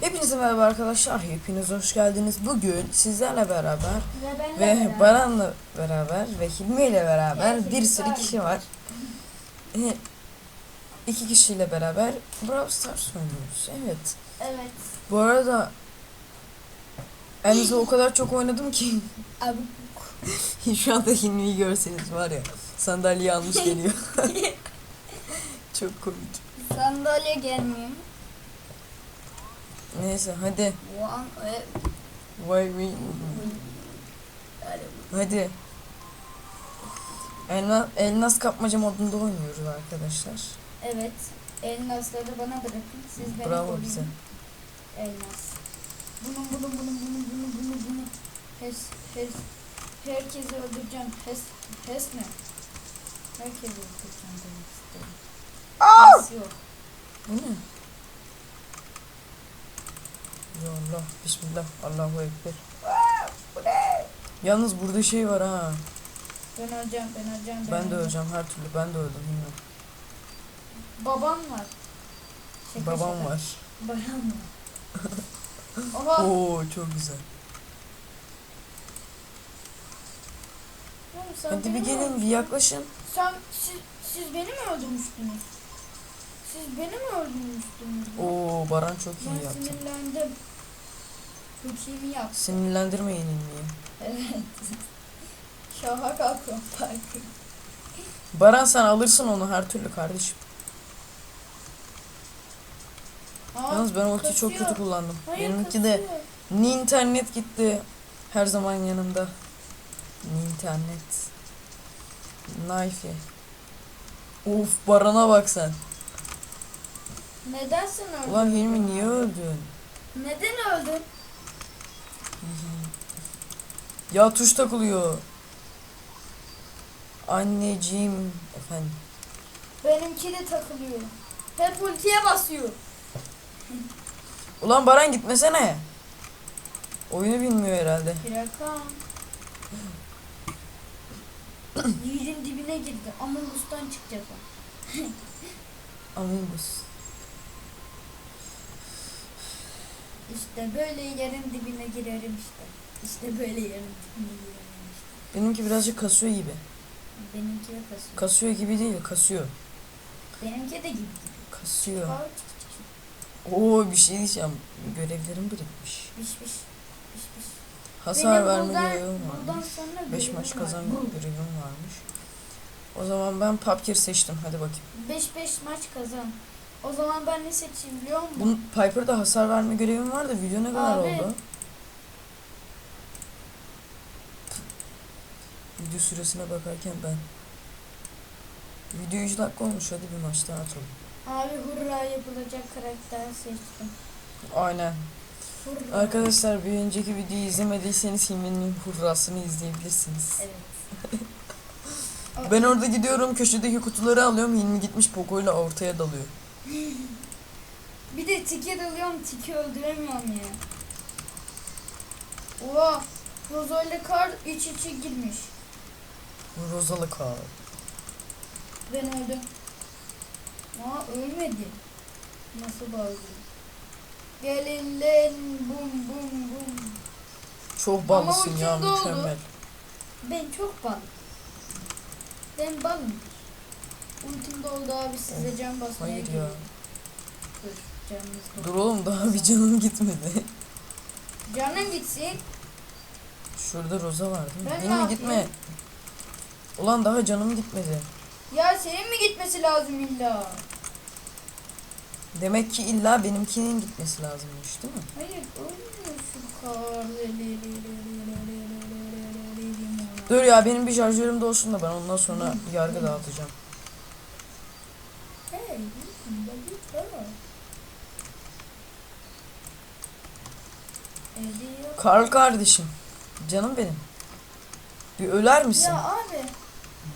Hepinize merhaba arkadaşlar. Hepiniz hoş geldiniz. Bugün sizlerle beraber Ve ve beraber. Baran'la beraber ve Hilmi ile beraber Evet, bir sürü kişi var. E, iki kişiyle beraber Brawl Stars oynuyoruz. Evet. Evet. Bu arada Enes'le o kadar çok oynadım ki şu anda Hilmi'yi görseniz var ya sandalye almış geliyor. çok komik. sandalye gelmiyor. Neyse hadi. One, e, Vay. Hadi. Elmas, elmas kapmaca modunda oynuyoruz arkadaşlar. Evet. Elmasları bana bırakın. Siz beni Bravo koruyun. bize. Elmas. Bunun bunun bunun bunun bunun bunun bunun. Hes hes. Herkesi öldüreceğim. Hes hes ne? Herkesi öldüreceğim demek istedim. Hes yok. Bu ne? Ya Allah, Bismillah, Allahu Ekber. Yalnız burada şey var ha. Ben öleceğim ben öleceğim. Ben de öleceğim her türlü. Ben de öldüm bilmiyorum. Babam var. Şaka Babam şaka. var. Baran var. Oha. Oo çok güzel. Sen Hadi bir mi gelin bir yaklaşın. Sen siz, siz beni mi öldürmüştünüz? Siz beni mi öldürmüştünüz? Oo Baran çok iyi ben yaptı. sinirlendim. Çok iyi mi yaptın? Sinirlendirme yenilmeyi. Evet. Şaha kalkıyorum parkı. Baran sen alırsın onu her türlü kardeşim. Aa, Yalnız ben ultiyi çok kötü kullandım. Hayır, Benimki de internet gitti. Her zaman yanımda. Ni internet. Knife. Of Baran'a bak sen. Neden sen öldün? Ulan Hilmi niye öldün? Neden öldün? Ya tuş takılıyor. Anneciğim. Efendim. Benimki de takılıyor. Hep ultiye basıyor. Ulan Baran gitmesene. Oyunu bilmiyor herhalde. Bırakam. Yerin dibine girdi. Among çıkacak o. Among Us. İşte böyle yerin dibine girerim işte. İşte böyle işte. Benimki birazcık kasıyor gibi. Benimki de kasıyor. Kasıyor gibi değil, kasıyor. Benimki de gibi. Kasıyor. Oo bir şey diyeceğim. Görevlerim birikmiş. Piş piş. Piş piş. Hasar Benim verme buradan- görevim Buradan varmış. sonra 5 görevim maç var. kazanma görevim varmış. O zaman ben Papkir seçtim. Hadi bakayım. 5 5 maç kazan. O zaman ben ne seçeyim biliyor musun? Bunun Piper'da hasar verme görevim var da video ne kadar Abi. oldu? Video süresine bakarken ben. Video 3 dakika olmuş hadi bir maç daha atalım. Abi hurra yapılacak karakter seçtim. Aynen. Hurra. Arkadaşlar bir önceki videoyu izlemediyseniz Hilmi'nin hurrasını izleyebilirsiniz. Evet. Ben orada gidiyorum köşedeki kutuları alıyorum. Hilmi gitmiş Poco'yla ortaya dalıyor. Bir de tike dalıyorum tiki öldüremiyorum ya. Oha. Rozo ile kar iç içe girmiş. Rosalı kal. Ben öldüm. Aa ölmedi. Nasıl bağlı? Gelin lan bum bum bum. Çok ballısın Ama ya oldu. mükemmel. Ben çok bal. Ben balım. Ultim doldu abi size can basmaya Hayır ya. geliyorum. Dur. Dur oğlum daha bir canım gitmedi. Canın gitsin. Şurada Roza var değil mi? Ben Hilmi yapayım? gitme. Ulan daha canım gitmedi. Ya senin mi gitmesi lazım illa? Demek ki illa benimkinin gitmesi lazımmış değil mi? Hayır ölmüyor şu kar. Dur ya benim bir şarjörüm de olsun da ben ondan sonra yargı dağıtacağım. Hey. Karl kardeşim. Canım benim. Bir öler misin? Ya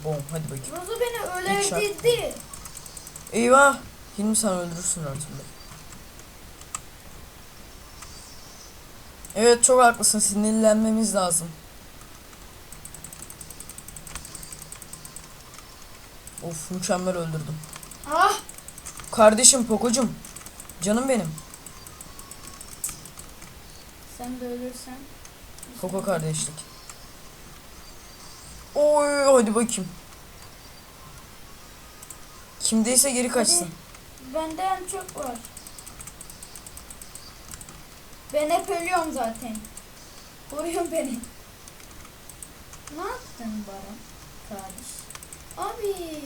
Bom hadi bakayım. Rozu beni öldürdü. Eyvah. Hilmi sen öldürürsün türlü. Evet çok haklısın sinirlenmemiz lazım. Of mükemmel öldürdüm. Ah, Kardeşim Poko'cum. Canım benim. Sen de ölürsen. Koko kardeşlik. Oy hadi bakayım. Kimdeyse geri kaçsın. Bende en çok var. Ben hep ölüyorum zaten. Koruyorsun beni. Ne yaptın Baran? Kardeş. Abi.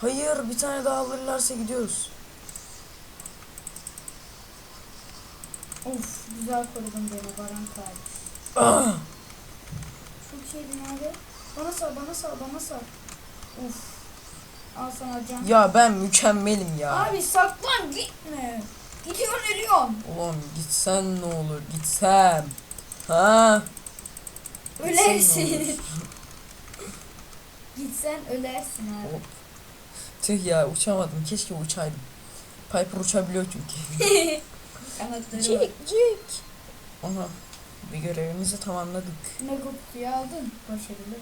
Hayır bir tane daha alırlarsa gidiyoruz. Of güzel korudun beni Baran kardeş. Ah! Çok şeydin abi. Bana sal bana sal bana sal. Uf. Al sana can. Ya ben mükemmelim ya. Abi saklan gitme. Gidiyorsun ölüyorsun. Ulan gitsen ne olur gitsem. Ha? Gitsen ne Ölersin. Gitsen ölersin abi. Hop. Tüh ya uçamadım. Keşke uçaydım. Piper uçabiliyor çünkü. Kanatları var. Cik cik. Aha. Bir görevimizi tamamladık. Mega kutuyu aldın. Başarılı.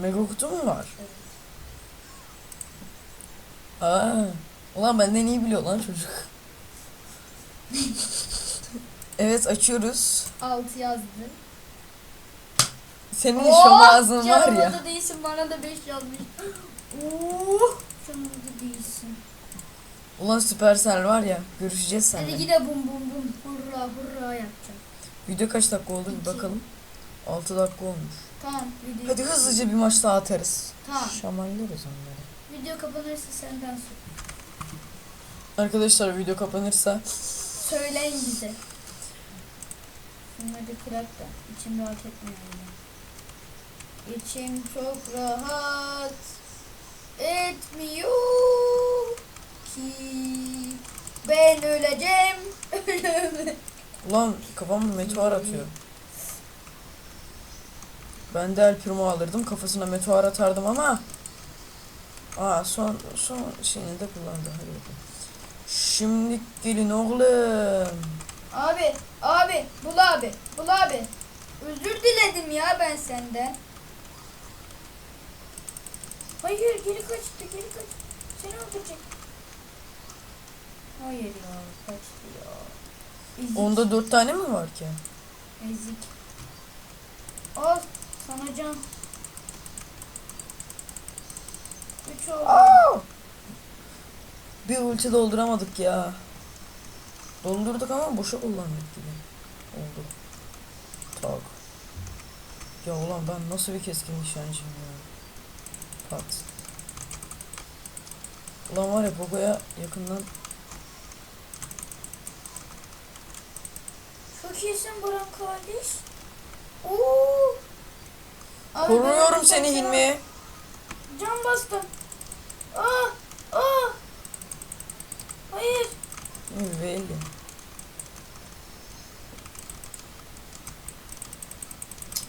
Mega kutu mu var? Evet. Aa. Ulan benden iyi biliyor lan çocuk. evet açıyoruz. Altı yazdı. Senin Oh, şom ağzın var ya. da değilsin bana da 5 yazmış. Oh, canıma da değilsin. Ulan Supercell var ya. Görüşeceğiz Hadi seninle. yine bum bum bum. Hurra hurra yapacağım. Video kaç dakika oldu bir bakalım. 6 dakika olmuş. Tamam video. Hadi hızlıca bir maç daha atarız. Tamam. Şamarlarız onları. Video kapanırsa senden sor. Arkadaşlar video kapanırsa Söyleyin bize. Şunları kırak da içim rahat etmiyor. İçim çok rahat etmiyor ki ben öleceğim. Ulan kafamı meteor atıyor. Ben de El Primo alırdım. Kafasına meteor atardım ama Aa son son şeyini de kullandı. Hadi. Şimdi gelin oğlum. Abi abi bul abi bul abi. Özür diledim ya ben senden. Hayır geri kaçtı geri kaç. Seni öldürecek. Hayır ya kaçtı ya. Ezik. Onda dört tane mi var ki? Ezik. Al sana can. Üç oldu. Bir ulti dolduramadık ya. Doldurduk ama boşa kullandık gibi. Oldu. Tak. Ya ulan ben nasıl bir keskin nişancıyım ya. Pat. Ulan var ya Poco'ya yakından Çok iyisin Baran kardeş. Oo. Ben koruyorum seni sana Hilmi. Can bastım. Aa, aa. Hayır. Belli.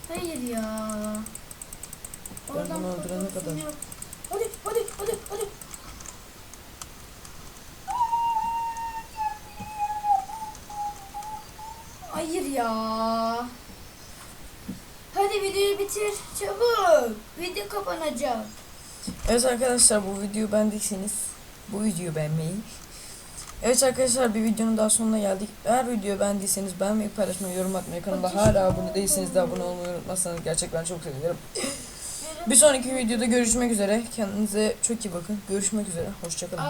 Hayır ya. Ben bunu öldürene kadar. yok. Hadi hadi hadi hadi. Hayır ya. Hadi bitir çabuk. Video kapanacak. Evet arkadaşlar bu videoyu beğendiyseniz bu videoyu beğenmeyi. Evet arkadaşlar bir videonun daha sonuna geldik. Eğer videoyu beğendiyseniz beğenmeyi, paylaşmayı, yorum atmayı, kanala hala abone değilseniz de abone olmayı unutmazsanız gerçekten çok sevinirim. Bir sonraki videoda görüşmek üzere. Kendinize çok iyi bakın. Görüşmek üzere. Hoşçakalın.